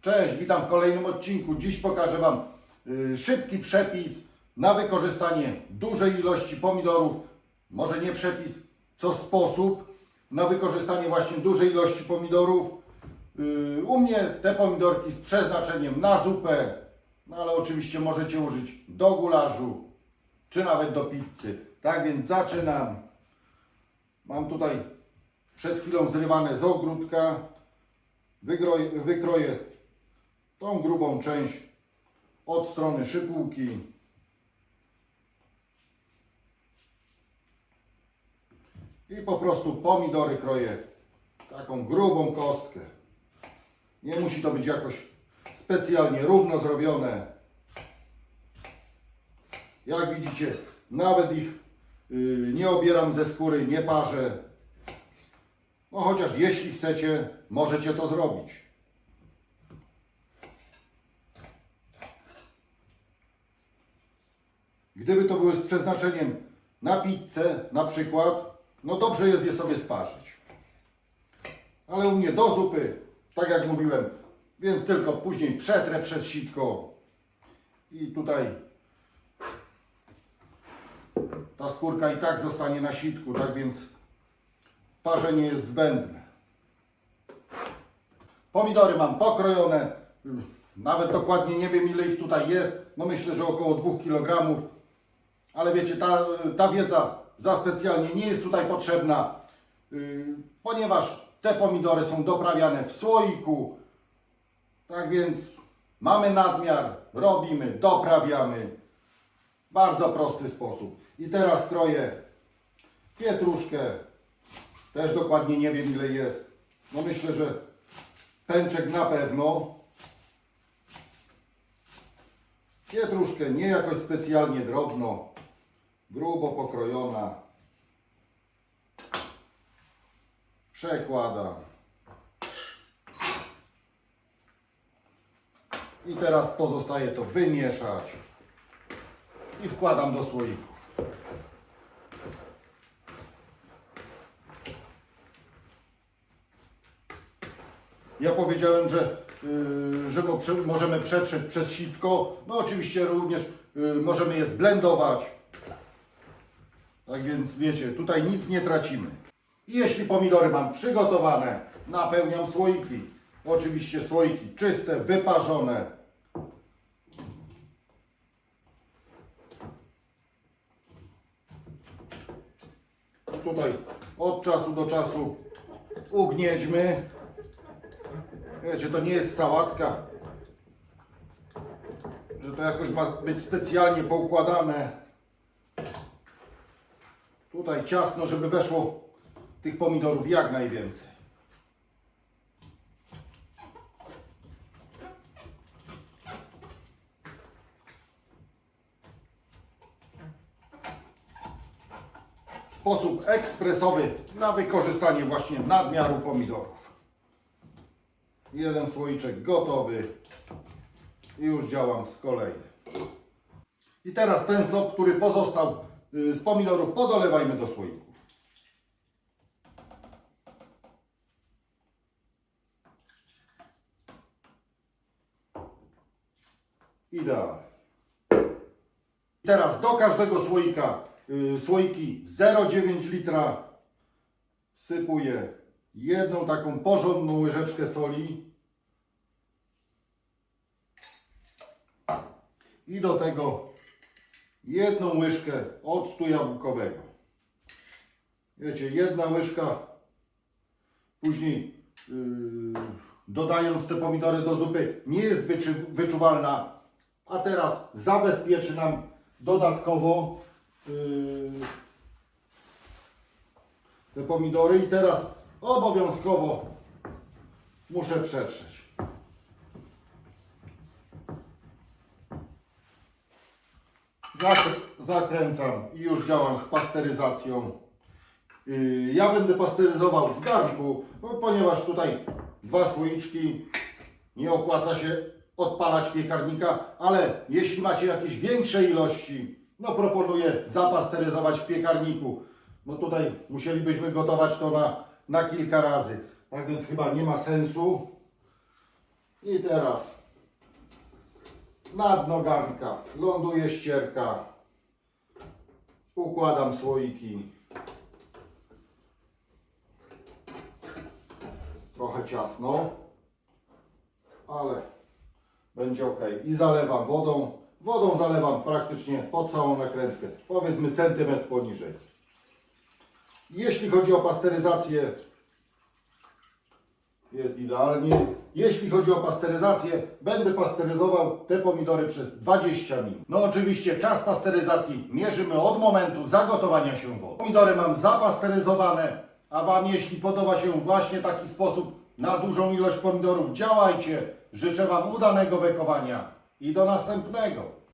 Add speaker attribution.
Speaker 1: Cześć, witam w kolejnym odcinku. Dziś pokażę Wam y, szybki przepis na wykorzystanie dużej ilości pomidorów. Może nie przepis, co sposób na wykorzystanie właśnie dużej ilości pomidorów. Y, u mnie te pomidorki z przeznaczeniem na zupę, no ale oczywiście możecie użyć do gularzu, czy nawet do pizzy. Tak więc zaczynam. Mam tutaj przed chwilą zrywane z ogródka. Wykroję, wykroję tą grubą część od strony szypułki. I po prostu pomidory kroję taką grubą kostkę. Nie musi to być jakoś specjalnie równo zrobione. Jak widzicie, nawet ich y, nie obieram ze skóry, nie parzę. No chociaż jeśli chcecie, możecie to zrobić. Gdyby to były z przeznaczeniem na pizzę na przykład, no dobrze jest je sobie sparzyć. Ale u mnie do zupy, tak jak mówiłem, więc tylko później przetrę przez sitko i tutaj ta skórka i tak zostanie na sitku, tak więc parzenie jest zbędne. Pomidory mam pokrojone, nawet dokładnie nie wiem ile ich tutaj jest, no myślę, że około 2 kg, ale wiecie, ta, ta wiedza za specjalnie nie jest tutaj potrzebna, yy, ponieważ te pomidory są doprawiane w słoiku, tak więc mamy nadmiar, robimy, doprawiamy, bardzo prosty sposób. I teraz kroję pietruszkę, też dokładnie nie wiem ile jest. No myślę, że pęczek na pewno. Pietruszkę nie jakoś specjalnie drobno, grubo pokrojona. Przekładam. I teraz pozostaje to wymieszać i wkładam do słoików. Ja powiedziałem, że, yy, że możemy przetrzeć przez sitko. No oczywiście również yy, możemy je zblendować. Tak więc wiecie, tutaj nic nie tracimy. I jeśli pomidory mam przygotowane, napełniam słoiki. Oczywiście słoiki czyste, wyparzone. Tutaj od czasu do czasu ugnieć,my Wiecie, to nie jest sałatka, że to jakoś ma być specjalnie poukładane. Tutaj ciasno, żeby weszło tych pomidorów jak najwięcej. Sposób ekspresowy na wykorzystanie właśnie nadmiaru pomidorów. Jeden słoiczek gotowy. I już działam z kolei. I teraz ten sok, który pozostał z pomidorów, podolewajmy do słoików. Idealnie. Teraz do każdego słoika, y, słoiki 0,9 litra wsypuję jedną taką porządną łyżeczkę soli i do tego jedną łyżkę octu jabłkowego. Wiecie, jedna łyżka, później yy, dodając te pomidory do zupy nie jest wyczu- wyczuwalna, a teraz zabezpieczy nam dodatkowo yy, te pomidory i teraz obowiązkowo muszę przetrzeć. Zakręcam i już działam z pasteryzacją. Yy, Ja będę pasteryzował w garnku, no, ponieważ tutaj dwa słoiczki nie opłaca się odpalać piekarnika, ale jeśli macie jakieś większe ilości, no proponuję zapasteryzować w piekarniku. No tutaj musielibyśmy gotować to na, na kilka razy. Tak więc chyba nie ma sensu. I teraz na dno garnka ląduje ścierka. Układam słoiki. Trochę ciasno, ale będzie ok. I zalewam wodą. Wodą zalewam praktycznie po całą nakrętkę. Powiedzmy centymetr poniżej. Jeśli chodzi o pasteryzację, jest idealnie. Jeśli chodzi o pasteryzację, będę pasteryzował te pomidory przez 20 minut. No oczywiście czas pasteryzacji mierzymy od momentu zagotowania się wody. Pomidory mam zapasteryzowane, a Wam jeśli podoba się właśnie taki sposób na dużą ilość pomidorów, działajcie. Życzę Wam udanego wekowania i do następnego.